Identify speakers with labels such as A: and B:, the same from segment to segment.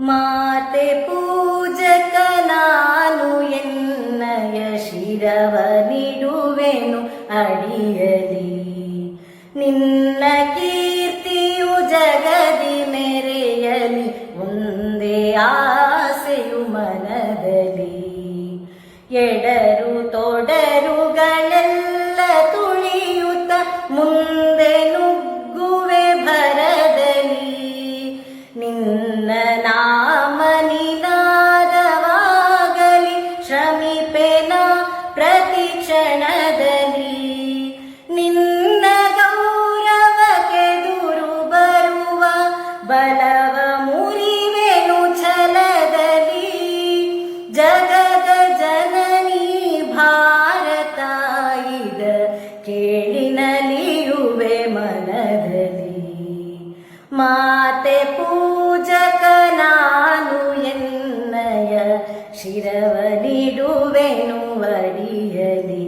A: ಮಾತೆ ಪೂಜಕ ನಾನು ಎನ್ನಯ ಶಿರವ ನೀಡುವೆನು ಅಡಿಯಲಿ. ನಿನ್ನ ಕೀರ್ತಿಯು ಜಗದಿ ಮೆರೆಯಲಿ, ಒಂದೇ ಆಸೆಯು ಮನದಲ್ಲಿ. ಎಡರು ತೊಡರುಗಳೆಲ್ಲ ತುಳಿಯುತ್ತ ಮುಂದೆ ನುಗ್ಗುವೆ ಭರದಲ್ಲಿ. ನಿನ್ನ ನಾಮ ಕೇಳಿನಲಿಯುವೆ ಮನದಲ್ಲಿ ಮಾತೆ ಪೂಜಕ ನಾನು ಎನ್ನಯ ಶಿರವ ನೀಡುವೆನು ಅಡಿಯಲಿ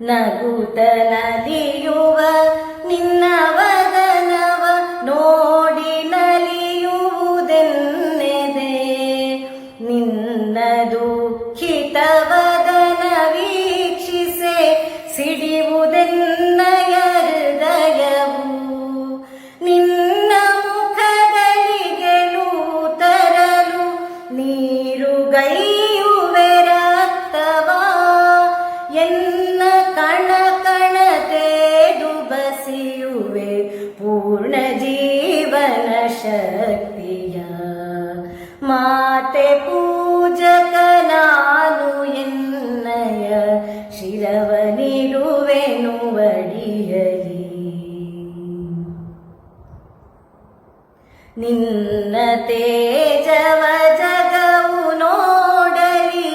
A: ನಗುತ ನಲಿಯುವ ನಿನ್ನ ವದನವ ನೋಡಿ ನಲಿಯುವುದೆನ್ನೆದೆ ನಿನ್ನ ದುಃಖಿತ ಜೀವನ ಶಕ್ತಿಯ ಮಾತೆ ಪೂಜಕ ನಾನು ಎನ್ನಯ ಶಿರವ ನೀಡುವೆನು ಅಡಿಯಲಿ ನಿನ್ನ ತೇಜವ ಜಗವು ನೋಡಲಿ,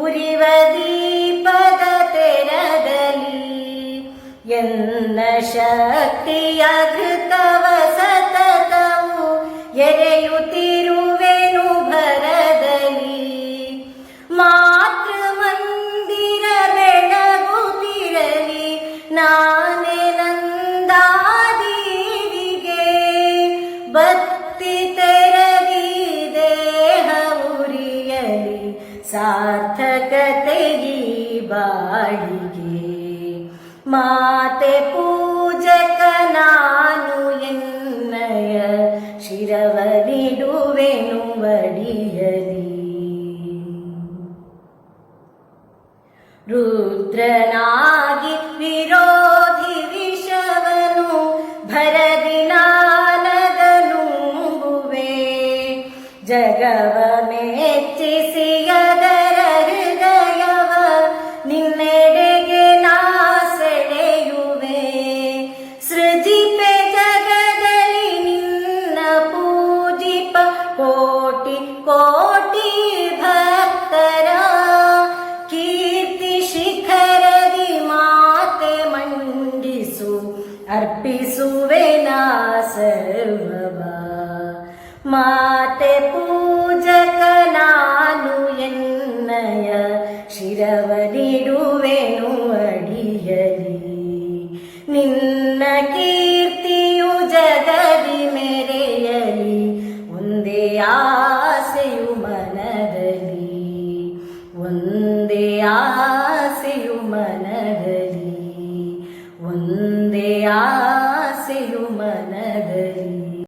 A: ಉರಿವ ದೀಪದ ತೆರದಲಿ ಎನ್ನ ಶಕ್ತಿಯ ಬತ್ತಿ ತೆರದಿ ದೇಹ ಉರಿಯಲಿ ಸಾರ್ಥಕತೆಗಿ ಬಾಳಿಗೆ ಮಾತೆ ಪೂಜಕ ನಾನು ಎನ್ನಯ ಶಿರವ ನೀಡುವೆನು ಅಡಿಯಲಿ ರುದ್ರನಾಗಿ ವಿರೋಧಿ ಮೆಚ್ಚಿಸಿ ಅದರ ಹೃದಯವ ನಿನ್ನೆಡೆಗೆ ನಾ ಸೆಳೆಯುವೆ ಸೃಜಿಪೆ ಜಗದಲ್ಲಿ ನಿನ್ನ ಪೂಜಿಪ ಕೋಟಿ ಕೋಟಿ ಭಕ್ತರ ಕೀರ್ತಿ ಶಿಖರದಿ ಮಾತೆ ಮಂಡಿಸು ಅರ್ಪಿಸುವೆ ನಾ ಸರ್ವವ ಮಾತೆ ಪೂಜಕ ನಾನು ಎನ್ನಯ ಶಿರವ ನೀಡುವೆನು ಅಡಿಯಲಿ ನಿನ್ನ ಕೀರ್ತಿಯು ಜಗದಿ ಮೆರೆಯಲಿ ಒಂದೇ ಆಸೆಯು ಮನದಲ್ಲಿ ಒಂದೇ ಆಸೆಯು ಮನದಲ್ಲಿ ಒಂದೇ ಆಸೆಯು ಮನದಲ್ಲಿ